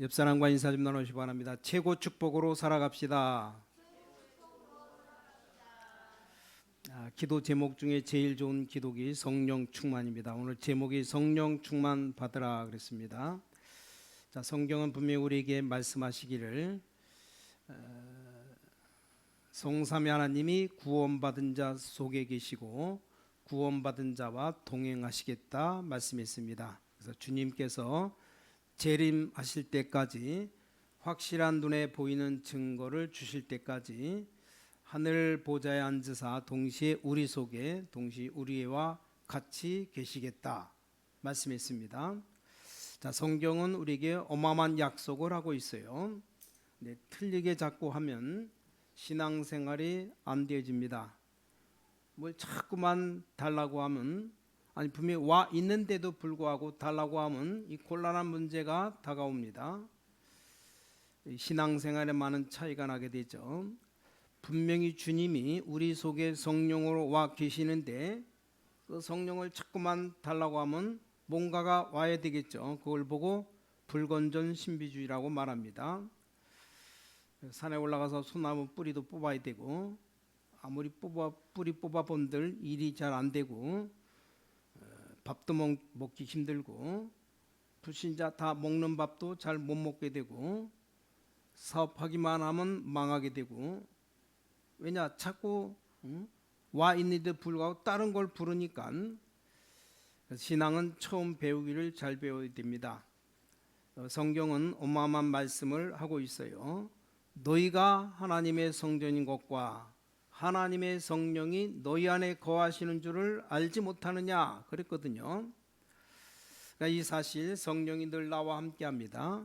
옆 사람과 인사 좀 나누시기 바랍니다. 최고 축복으로 살아갑시다. 아, 기도 제목 중에 제일 좋은 기도기 성령 충만입니다. 오늘 제목이 성령 충만 받으라 그랬습니다. 자, 성경은 분명히 우리에게 말씀하시기를 어, 성삼위 하나님이 구원받은 자 속에 계시고 구원받은 자와 동행하시겠다 말씀했습니다. 그래서 주님께서 재림하실 때까지 확실한 눈에 보이는 증거를 주실 때까지 하늘 보좌에 앉으사 동시에 우리 속에 동시에 우리와 같이 계시겠다 말씀했습니다. 자, 성경은 우리에게 어마어마한 약속을 하고 있어요. 네, 틀리게 자꾸 하면 신앙생활이 안 되어집니다. 뭘 자꾸만 달라고 하면 아니 분명히 와 있는데도 불구하고 달라고 하면 이 곤란한 문제가 다가옵니다. 이 신앙생활에 많은 차이가 나게 되죠. 분명히 주님이 우리 속에 성령으로 와 계시는데 그 성령을 자꾸만 달라고 하면 뭔가가 와야 되겠죠. 그걸 보고 불건전 신비주의라고 말합니다. 산에 올라가서 소나무 뿌리도 뽑아야 되고 아무리 뽑아 뿌리 뽑아 본들 일이 잘 안 되고 어, 밥도 먹, 먹기 힘들고 불신자 다 먹는 밥도 잘 못 먹게 되고 사업하기만 하면 망하게 되고 왜냐 자꾸 응? 와 있는데 불구하고 다른 걸 부르니까 신앙은 처음 배우기를 잘 배워야 됩니다. 어, 성경은 어마어마한 말씀을 하고 있어요. 너희가 하나님의 성전인 것과 하나님의 성령이 너희 안에 거하시는 줄을 알지 못하느냐 그랬거든요. 그러니까 이 사실 성령이 늘 나와 함께합니다.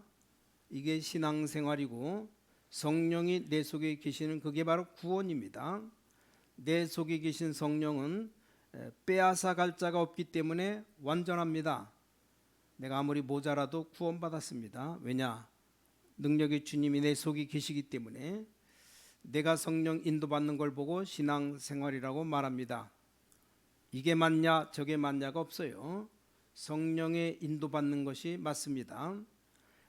이게 신앙생활이고 성령이 내 속에 계시는 그게 바로 구원입니다. 내 속에 계신 성령은 빼앗아 갈 자가 없기 때문에 완전합니다. 내가 아무리 모자라도 구원받았습니다. 왜냐? 능력의 주님이 내 속에 계시기 때문에 내가 성령 인도받는 걸 보고 신앙 생활이라고 말합니다. 이게 맞냐 저게 맞냐가 없어요. 성령의 인도받는 것이 맞습니다.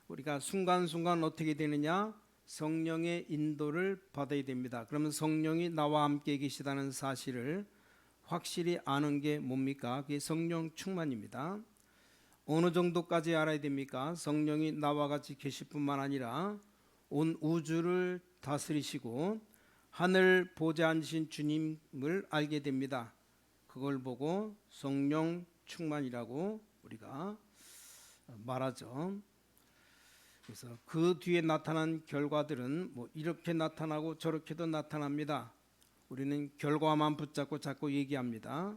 우리가 순간순간 어떻게 되느냐? 성령의 인도를 받아야 됩니다. 그러면 성령이 나와 함께 계시다는 사실을 확실히 아는 게 뭡니까? 그게 성령 충만입니다. 어느 정도까지 알아야 됩니까? 성령이 나와 같이 계실 뿐만 아니라 온 우주를 다스리시고 하늘 보좌 앉으신 주님을 알게 됩니다. 그걸 보고 성령 충만이라고 우리가 말하죠. 그래서 그 뒤에 나타난 결과들은 뭐 이렇게 나타나고 저렇게도 나타납니다. 우리는 결과만 붙잡고 자꾸 얘기합니다.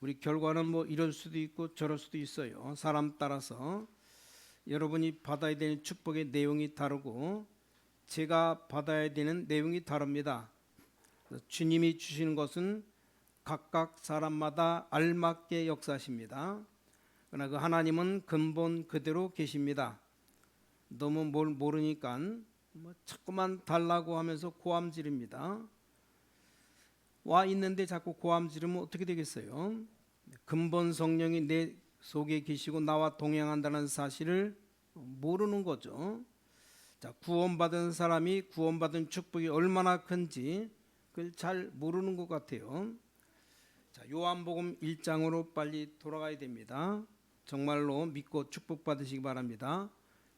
우리 결과는 뭐 이럴 수도 있고 저럴 수도 있어요. 사람 따라서 여러분이 받아야 되는 축복의 내용이 다르고 제가 받아야 되는 내용이 다릅니다. 주님이 주시는 것은 각각 사람마다 알맞게 역사하십니다. 그러나 그 하나님은 근본 그대로 계십니다. 너무 뭘 모르니까 뭐 자꾸만 달라고 하면서 고함 지릅니다. 와 있는데 자꾸 고함 지르면 어떻게 되겠어요? 근본 성령이 내 속에 계시고 나와 동행한다는 사실을 모르는 거죠. 자, 구원받은 사람이 구원받은 축복이 얼마나 큰지 그걸 잘 모르는 것 같아요. 자, 요한복음 1장으로 빨리 돌아가야 됩니다. 정말로 믿고 축복받으시기 바랍니다.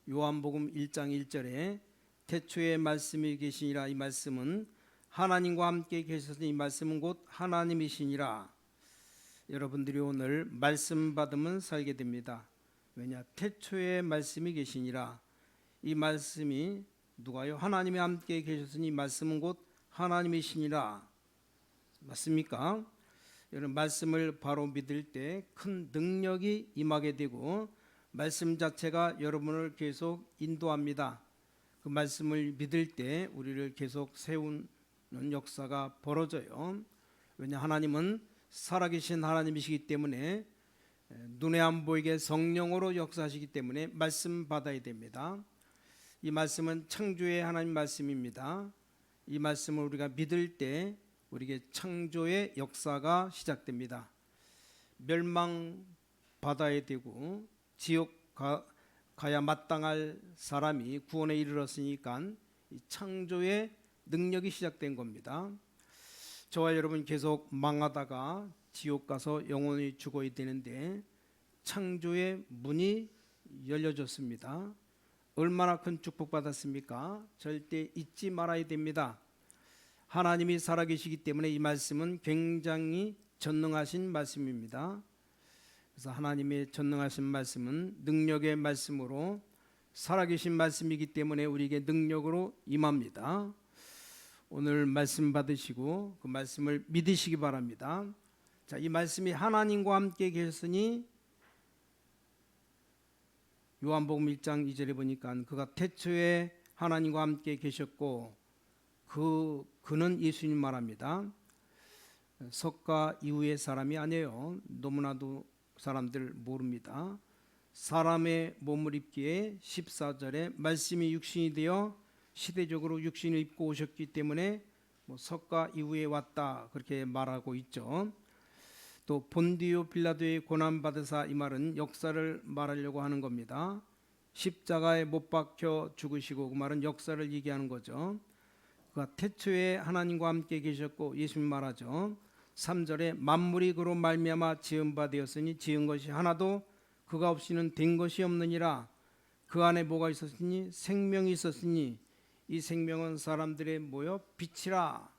요한복음 1장 1절에 태초에 말씀이 계시니라 이 말씀은 하나님과 함께 계셔서 이 말씀은 곧 하나님이시니라. 여러분들이 오늘 말씀 받으면 살게 됩니다. 왜냐 태초에 말씀이 계시니라. 이 말씀이 누가요? 하나님이 함께 계셨으니 말씀은 곧 하나님이시니라. 맞습니까? 여러분 말씀을 바로 믿을 때 큰 능력이 임하게 되고 말씀 자체가 여러분을 계속 인도합니다. 그 말씀을 믿을 때 우리를 계속 세우는 역사가 벌어져요. 왜냐 하나님은 살아계신 하나님이시기 때문에 눈에 안 보이게 성령으로 역사하시기 때문에 말씀 받아야 됩니다. 이 말씀은 창조의 하나님 말씀입니다. 이 말씀을 우리가 믿을 때 우리에게 창조의 역사가 시작됩니다. 멸망 받아야 되고 지옥 가, 가야 마땅할 사람이 구원에 이르렀으니까 이 창조의 능력이 시작된 겁니다. 저와 여러분 계속 망하다가 지옥 가서 영원히 죽어야 되는데 창조의 문이 열려졌습니다. 얼마나 큰 축복 받았습니까? 절대 잊지 말아야 됩니다. 하나님이 살아계시기 때문에 이 말씀은 굉장히 전능하신 말씀입니다. 그래서 하나님의 전능하신 말씀은 능력의 말씀으로 살아계신 말씀이기 때문에 우리에게 능력으로 임합니다. 오늘 말씀 받으시고 그 말씀을 믿으시기 바랍니다. 자, 이 말씀이 하나님과 함께 계셨으니 요한복음 1장 2절에 보니까 그가 태초에 하나님과 함께 계셨고 그 그는 예수님 말합니다. 석가 이후의 사람이 아니에요. 너무나도 사람들 모릅니다. 사람의 몸을 입기에 14절에 말씀이 육신이 되어 시대적으로 육신을 입고 오셨기 때문에 뭐 석가 이후에 왔다 그렇게 말하고 있죠. 또 본디오 빌라도의 고난 받으사 이 말은 역사를 말하려고 하는 겁니다. 십자가에 못 박혀 죽으시고 그 말은 역사를 얘기하는 거죠. 그가 태초에 하나님과 함께 계셨고 예수님 말하죠. 3절에 만물이 그로 말미암아 지은 바 되었으니 지은 것이 하나도 그가 없이는 된 것이 없느니라. 그 안에 뭐가 있었으니 생명이 있었으니 이 생명은 사람들의 모여 빛이라.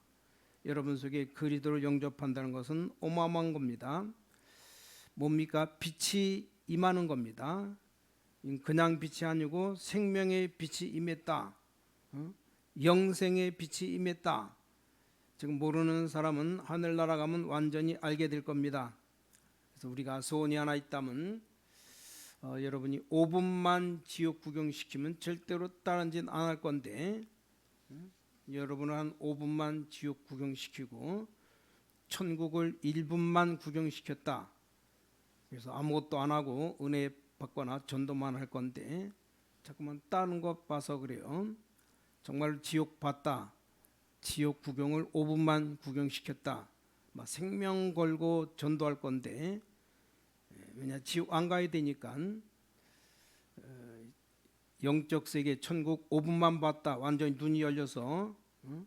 여러분 속에 그리스도를 영접한다는 것은 어마어마한 겁니다. 뭡니까? 빛이 임하는 겁니다. 그냥 빛이 아니고 생명의 빛이 임했다. 어? 영생의 빛이 임했다. 지금 모르는 사람은 하늘나라 가면 완전히 알게 될 겁니다. 그래서 우리가 소원이 하나 있다면 어, 여러분이 5분만 지옥 구경시키면 절대로 다른 짓 안 할 건데 음? 여러분은 한 5분만 지옥 구경시키고 천국을 1분만 구경시켰다. 그래서 아무것도 안 하고 은혜 받거나 전도만 할 건데 자꾸만 다른 것 봐서 그래요. 정말 지옥 봤다. 지옥 구경을 5분만 구경시켰다. 막 생명 걸고 전도할 건데 예, 왜냐 지옥 안 가야 되니까 어, 영적 세계 천국 5분만 봤다. 완전히 눈이 열려서 어?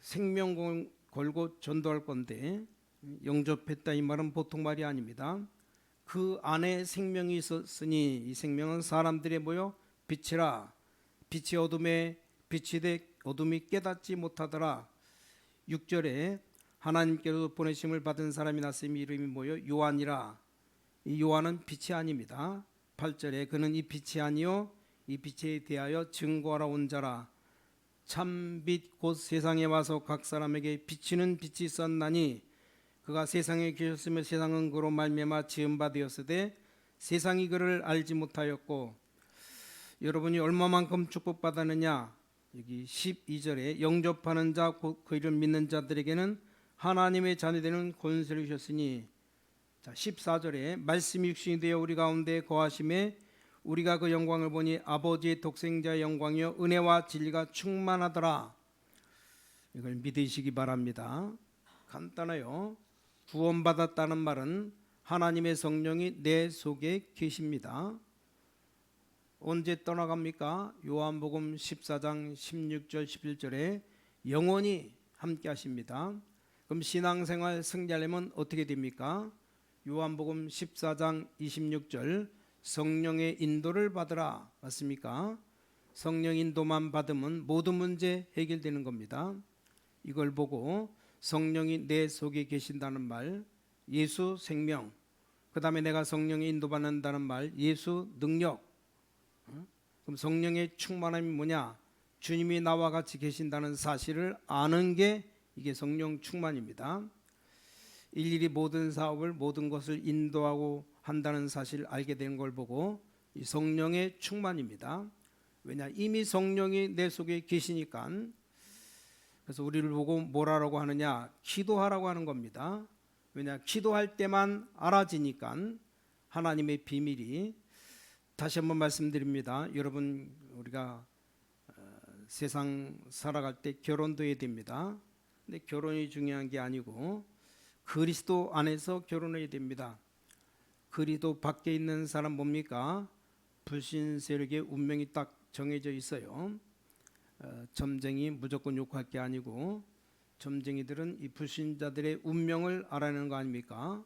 생명 걸- 걸고 전도할 건데 영접했다 이 말은 보통 말이 아닙니다. 그 안에 생명이 있었으니 이 생명은 사람들의 모여 빛이라 빛이 어둠에 빛이 돼 어둠이 깨닫지 못하더라. 6절에 하나님께로 보내심을 받은 사람이 났으니 이름이 뭐요? 요한이라. 이 요한은 빛이 아닙니다. 8절에 그는 이 빛이 아니요 이 빛에 대하여 증거하러 온 자라. 참 빛 곧 세상에 와서 각 사람에게 비치는 빛이 있었나니 그가 세상에 계셨으며 세상은 그로 말미암아 지은 바 되었으되 세상이 그를 알지 못하였고 여러분이 얼마만큼 축복받았느냐 여기 12절에 영접하는 자곧그 이름 믿는 자들에게는 하나님의 자녀 되는 권세를 주셨으니 자 14절에 말씀이 육신이 되어 우리 가운데 거하심에 우리가 그 영광을 보니 아버지의 독생자의 영광이요 은혜와 진리가 충만하더라 이걸 믿으시기 바랍니다 간단해요 구원받았다는 말은 하나님의 성령이 내 속에 계십니다 언제 떠나갑니까? 요한복음 14장 16절 11절에 영원히 함께 하십니다. 그럼 신앙생활 승자려면 어떻게 됩니까? 요한복음 14장 26절 성령의 인도를 받으라 맞습니까? 성령 인도만 받으면 모든 문제 해결되는 겁니다. 이걸 보고 성령이 내 속에 계신다는 말 예수 생명 그다음에 내가 성령의 인도받는다는 말 예수 능력 그럼 성령의 충만함이 뭐냐? 주님이 나와 같이 계신다는 사실을 아는 게 이게 성령 충만입니다. 일일이 모든 사업을 모든 것을 인도하고 한다는 사실을 알게 되는 걸 보고 이 성령의 충만입니다. 왜냐 이미 성령이 내 속에 계시니까 그래서 우리를 보고 뭐라고 하느냐 기도하라고 하는 겁니다. 왜냐 기도할 때만 알아지니까 하나님의 비밀이 다시 한번 말씀드립니다. 여러분 우리가 어, 세상 살아갈 때 결혼도 해야 됩니다. 근데 결혼이 중요한 게 아니고 그리스도 안에서 결혼해야 됩니다. 그리스도 밖에 있는 사람 뭡니까? 불신 세력의 운명이 딱 정해져 있어요. 어, 점쟁이 무조건 욕할 게 아니고 점쟁이들은 이 불신자들의 운명을 알아내는 거 아닙니까?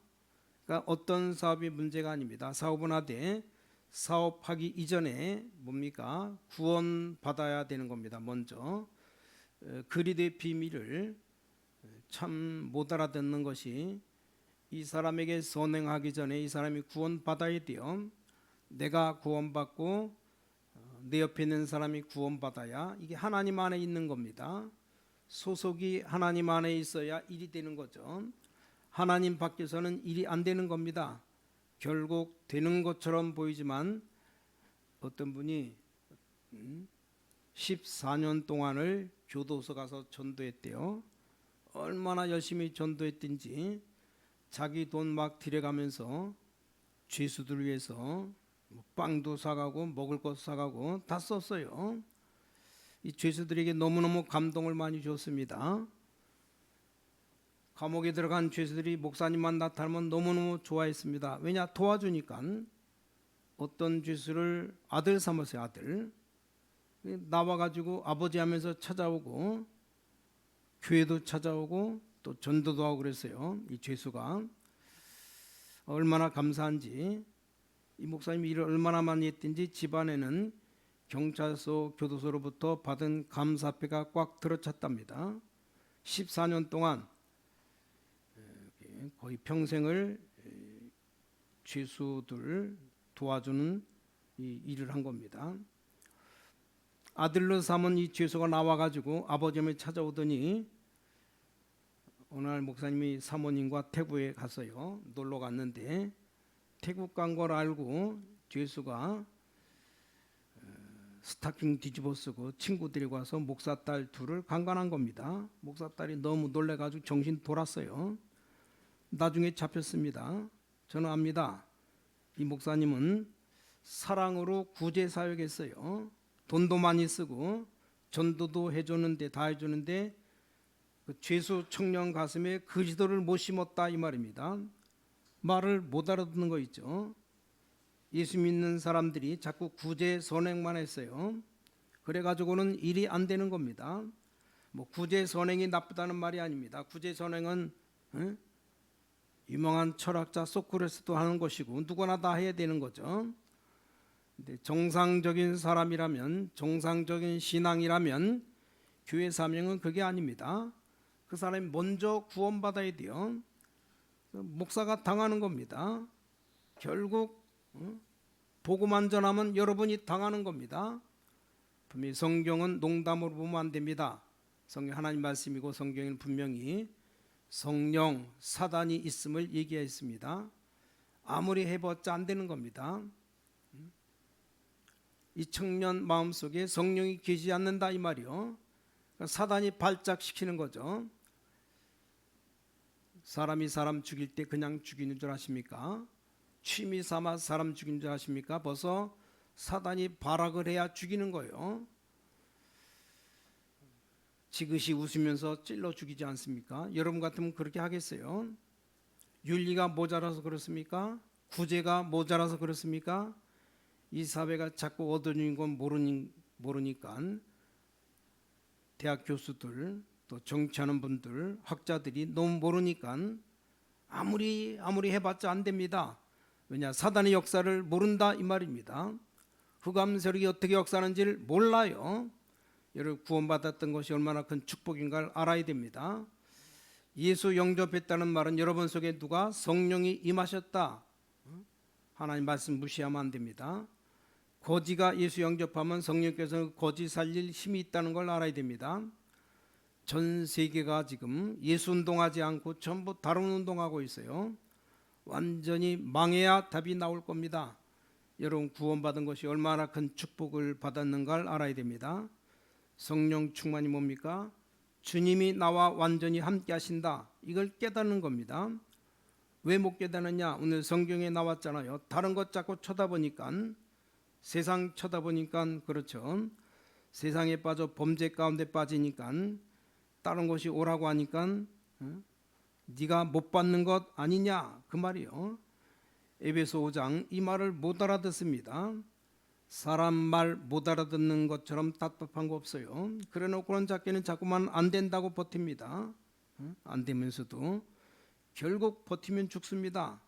그러니까 어떤 사업이 문제가 아닙니다. 사업은 하되 사업하기 이전에 뭡니까? 구원 받아야 되는 겁니다. 먼저 어, 그리드의 비밀을 참 못 알아듣는 것이 이 사람에게 선행하기 전에 이 사람이 구원 받아야 돼요. 내가 구원받고 어, 내 옆에 있는 사람이 구원받아야 이게 하나님 안에 있는 겁니다. 소속이 하나님 안에 있어야 일이 되는 거죠. 하나님 밖에서는 일이 안 되는 겁니다. 결국 되는 것처럼 보이지만 어떤 분이 음, 14년 동안을 교도소 가서 전도했대요. 얼마나 열심히 전도했든지 자기 돈 막 들여가면서 죄수들 위해서 뭐 빵도 사가고 먹을 것 사가고 다 썼어요. 이 죄수들에게 너무너무 감동을 많이 줬습니다. 감옥에 들어간 죄수들이 목사님만 나타나면 너무너무 좋아했습니다. 왜냐 도와주니까 어떤 죄수를 아들 삼았어요 아들 나와 가지고 아버지 하면서 찾아오고 교회도 찾아오고 또 전도도 하고 그랬어요 이 죄수가 얼마나 감사한지 이 목사님이 일을 얼마나 많이 했든지 집안에는 경찰서 교도소로부터 받은 감사패가 꽉 들어찼답니다 14년 동안 에, 거의 평생을 에, 죄수들 도와주는 이 일을 한 겁니다. 아들로 삼은 이 죄수가 나와가지고 아버지를 찾아오더니 오늘 목사님이 사모님과 태국에 갔어요. 놀러 갔는데 태국 간 걸 알고 죄수가 어, 스타킹 뒤집어 쓰고 친구들이 와서 목사 딸 둘을 강간한 겁니다. 목사 딸이 너무 놀래가지고 정신 돌았어요. 나중에 잡혔습니다. 저는 압니다. 이 목사님은 사랑으로 구제 사역했어요. 돈도 많이 쓰고 전도도 해줬는데 다 해주는데 그 죄수 청년 가슴에 그리스도를 못 심었다 이 말입니다. 말을 못 알아듣는 거 있죠. 예수 믿는 사람들이 자꾸 구제 선행만 했어요. 그래 가지고는 일이 안 되는 겁니다. 뭐 구제 선행이 나쁘다는 말이 아닙니다. 구제 선행은 에? 유명한 철학자 소크레스도 하는 것이고 누구나 다 해야 되는 거죠. 정상적인 사람이라면 정상적인 신앙이라면 교회 사명은 그게 아닙니다. 그 사람이 먼저 구원받아야 돼요. 그 목사가 당하는 겁니다. 결국 어? 보고만 전하면 여러분이 당하는 겁니다. 분명히 성경은 농담으로 보면 안 됩니다. 성경 하나님 말씀이고 성경은 분명히 성령 사단이 있음을 얘기했습니다. 아무리 해봤자 안 되는 겁니다. 이 청년 마음 속에 성령이 계시지 않는다 이 말이요. 그러니까 사단이 발작시키는 거죠. 사람이 사람 죽일 때 그냥 죽이는 줄 아십니까? 취미 삼아 사람 죽이는 줄 아십니까? 벌써 사단이 발악을 해야 죽이는 거예요. 지그시 웃으면서 찔러 죽이지 않습니까? 여러분 같으면 그렇게 하겠어요? 윤리가 모자라서 그렇습니까? 구제가 모자라서 그렇습니까? 이 사회가 자꾸 얻어지는 건 모르니, 모르니까 대학 교수들 또 정치하는 분들 학자들이 너무 모르니까 아무리 아무리 해봤자 안 됩니다. 왜냐 사단의 역사를 모른다 이 말입니다. 흑암 세력이 어떻게 역사하는지를 몰라요. 여러분 구원받았던 것이 얼마나 큰 축복인가를 알아야 됩니다. 예수 영접했다는 말은 여러분 속에 누가 성령이 임하셨다. 하나님 말씀 무시하면 안 됩니다. 거지가 예수 영접하면 성령께서 거지 살릴 힘이 있다는 걸 알아야 됩니다. 전 세계가 지금 예수 운동하지 않고 전부 다른 운동하고 있어요. 완전히 망해야 답이 나올 겁니다. 여러분 구원받은 것이 얼마나 큰 축복을 받았는가를 알아야 됩니다. 성령 충만이 뭡니까? 주님이 나와 완전히 함께 하신다. 이걸 깨닫는 겁니다. 왜 못 깨닫느냐? 오늘 성경에 나왔잖아요. 다른 것 자꾸 쳐다보니까 세상 쳐다보니까 그렇죠. 세상에 빠져 범죄 가운데 빠지니까 다른 것이 오라고 하니까 어? 네가 못 받는 것 아니냐 그 말이요. 에베소 5장 이 말을 못 알아듣습니다. 사람 말 못 알아듣는 것처럼 답답한 거 없어요. 그래놓고는 자기는 자꾸만 안 된다고 버팁니다. 응? 안 되면서도 결국 버티면 죽습니다.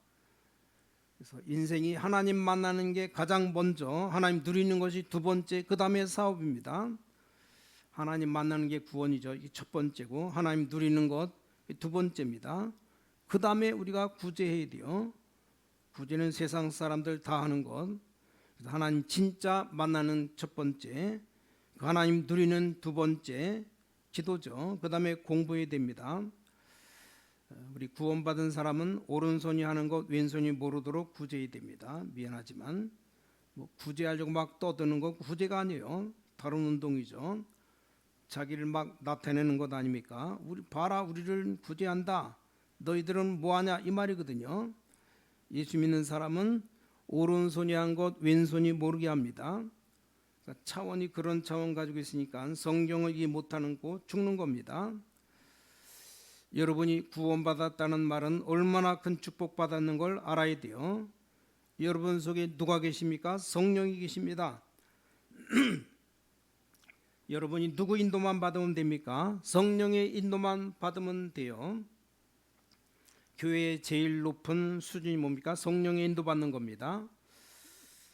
그래서 인생이 하나님 만나는 게 가장 먼저 하나님 누리는 것이 두 번째 그 다음에 사업입니다. 하나님 만나는 게 구원이죠. 이 첫 번째고 하나님 누리는 것 두 번째입니다. 그 다음에 우리가 구제해야 돼요. 구제는 세상 사람들 다 하는 것. 하나님 진짜 만나는 첫 번째, 그 하나님 누리는 두 번째 기도죠. 그 다음에 공부해야 됩니다. 어, 우리 구원받은 사람은 오른손이 하는 것 왼손이 모르도록 구제해야 됩니다. 미안하지만 뭐 구제하려고 막 떠드는 거 구제가 아니에요. 다른 운동이죠. 자기를 막 나타내는 것 아닙니까? 우리 봐라 우리를 구제한다. 너희들은 뭐하냐 이 말이거든요. 예수 믿는 사람은 오른손이 한 것 왼손이 모르게 합니다. 그러니까 차원이 그런 차원 가지고 있으니까 성경을 이해 못하는 거 죽는 겁니다. 여러분이 구원받았다는 말은 얼마나 큰 축복 받았는 걸 알아야 돼요. 여러분 속에 누가 계십니까? 성령이 계십니다. 여러분이 누구 인도만 받으면 됩니까? 성령의 인도만 받으면 돼요. 교회의 제일 높은 수준이 뭡니까? 성령의 인도 받는 겁니다.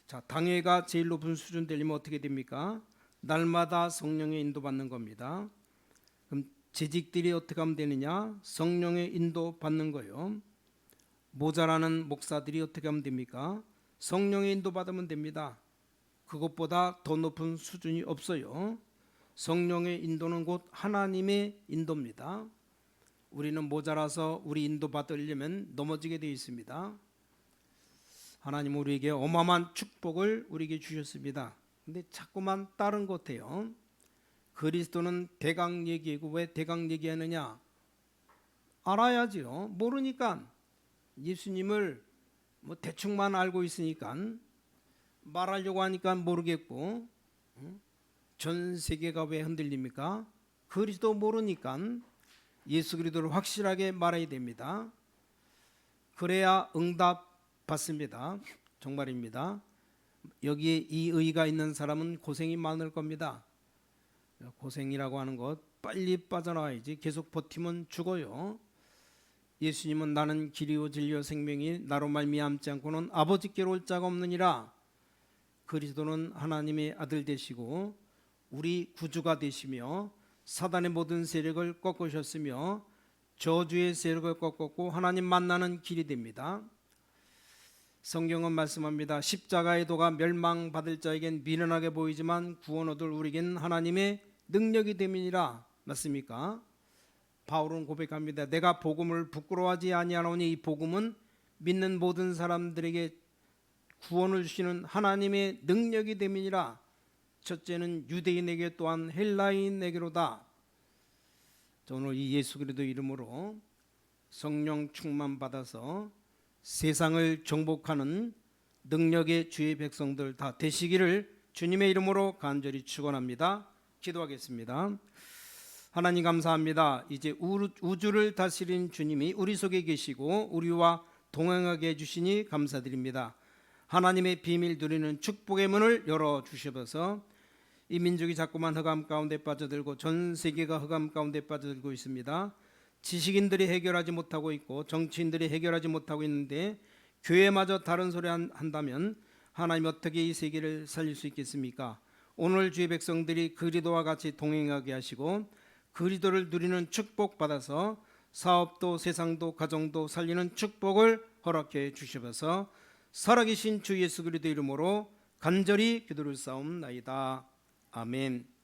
자, 당회가 제일 높은 수준 되려면 어떻게 됩니까? 날마다 성령의 인도 받는 겁니다. 재직들이 어떻게 하면 되느냐? 성령의 인도 받는 거요. 모자라는 목사들이 어떻게 하면 됩니까? 성령의 인도 받으면 됩니다. 그것보다 더 높은 수준이 없어요. 성령의 인도는 곧 하나님의 인도입니다. 우리는 모자라서 우리 인도 받으려면 넘어지게 되어 있습니다. 하나님 우리에게 어마어마한 축복을 우리에게 주셨습니다. 근데 자꾸만 다른 것 같아요. 그리스도는 대강 얘기고 왜 대강 얘기하느냐? 알아야지요. 모르니까 예수님을 뭐 대충만 알고 있으니까 말하려고 하니까 모르겠고 응? 전 세계가 왜 흔들립니까? 그리스도 모르니까 예수 그리스도를 확실하게 말해야 됩니다. 그래야 응답 받습니다. 정말입니다. 여기에 이 의가 있는 사람은 고생이 많을 겁니다. 고생이라고 하는 것 빨리 빠져나와야지 계속 버티면 죽어요. 예수님은 나는 길이요 진리요 생명이 나로 말미암지 않고는 아버지께로 올 자가 없느니라. 그리스도는 하나님의 아들 되시고 우리 구주가 되시며 사단의 모든 세력을 꺾으셨으며 저주의 세력을 꺾었고 하나님 만나는 길이 됩니다. 성경은 말씀합니다. 십자가의 도가 멸망받을 자에겐 미련하게 보이지만 구원 얻을 우리겐 하나님의 능력이 됨이니라. 맞습니까? 바울은 고백합니다. 내가 복음을 부끄러워하지 아니하노니 이 복음은 믿는 모든 사람들에게 구원을 주시는 하나님의 능력이 됨이니라. 첫째는 유대인에게 또한 헬라인에게로다. 자, 오늘 이 예수 그리스도 이름으로 성령 충만 받아서 세상을 정복하는 능력의 주의 백성들 다 되시기를 주님의 이름으로 간절히 축원합니다. 기도하겠습니다. 하나님 감사합니다. 이제 우주를 다스린 주님이 우리 속에 계시고 우리와 동행하게 해주시니 감사드립니다. 하나님의 비밀 누리는 축복의 문을 열어 주셔서 이 민족이 자꾸만 흑암 가운데 빠져들고 전 세계가 흑암 가운데 빠져들고 있습니다. 지식인들이 해결하지 못하고 있고 정치인들이 해결하지 못하고 있는데 교회마저 다른 소리 한다면 하나님 어떻게 이 세계를 살릴 수 있겠습니까? 오늘 주의 백성들이 그리도와 같이 동행하게 하시고 그리도를 누리는 축복 받아서 사업도 세상도 가정도 살리는 축복을 허락해 주시옵소서. 살아계신 주 예수 그리스도 이름으로 간절히 기도를 싸움나이다. 아멘.